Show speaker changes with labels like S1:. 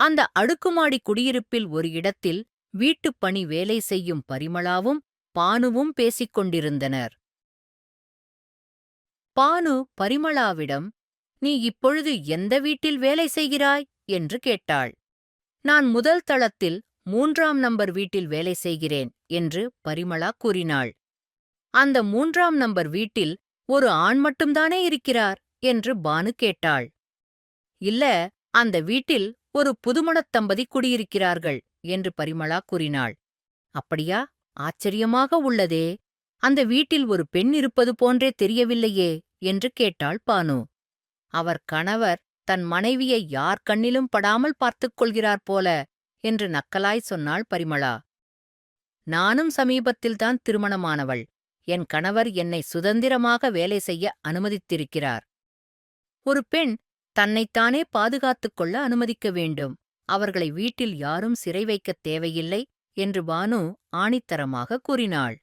S1: அந்த அடுக்குமாடி குடியிருப்பில் ஒரு இடத்தில் வீட்டுப் பணி வேலை செய்யும் பரிமளாவும் பானுவும் பேசிக் கொண்டிருந்தனர். பானு பரிமளாவிடம் நீ இப்பொழுது எந்த வீட்டில் வேலை செய்கிறாய்? என்று கேட்டாள். நான் முதல் தளத்தில் மூன்றாம் நம்பர் வீட்டில் வேலை செய்கிறேன் என்று பரிமளா கூறினாள். அந்த மூன்றாம் நம்பர் வீட்டில் ஒரு ஆண் மட்டும்தானே இருக்கிறார்? என்று பானு கேட்டாள். இல்ல அந்த வீட்டில் ஒரு புதுமணத் தம்பதி குடியிருக்கிறார்கள் என்று பரிமளா கூறினாள். அப்படியா? ஆச்சரியமாக உள்ளதே. அந்த வீட்டில் ஒரு பெண் இருப்பது போன்றே தெரியவில்லையே என்று கேட்டாள் பானு. அவர் கணவர் தன் மனைவியை யார் கண்ணிலும் படாமல் பார்த்துக் கொள்கிறார் போல என்று நக்கலாய் சொன்னாள் பரிமளா. நானும் சமீபத்தில்தான் திருமணமானவள். என் கணவர் என்னை சுதந்திரமாக வேலை செய்ய அனுமதித்திருக்கிறார். ஒரு பெண் தன்னைத்தானே பாதுகாத்துக் கொள்ள அனுமதிக்க வேண்டும். அவர்களை வீட்டில் யாரும் சிறை வைக்கத் தேவையில்லை என்று பானு ஆணித்தரமாக கூறினாள்.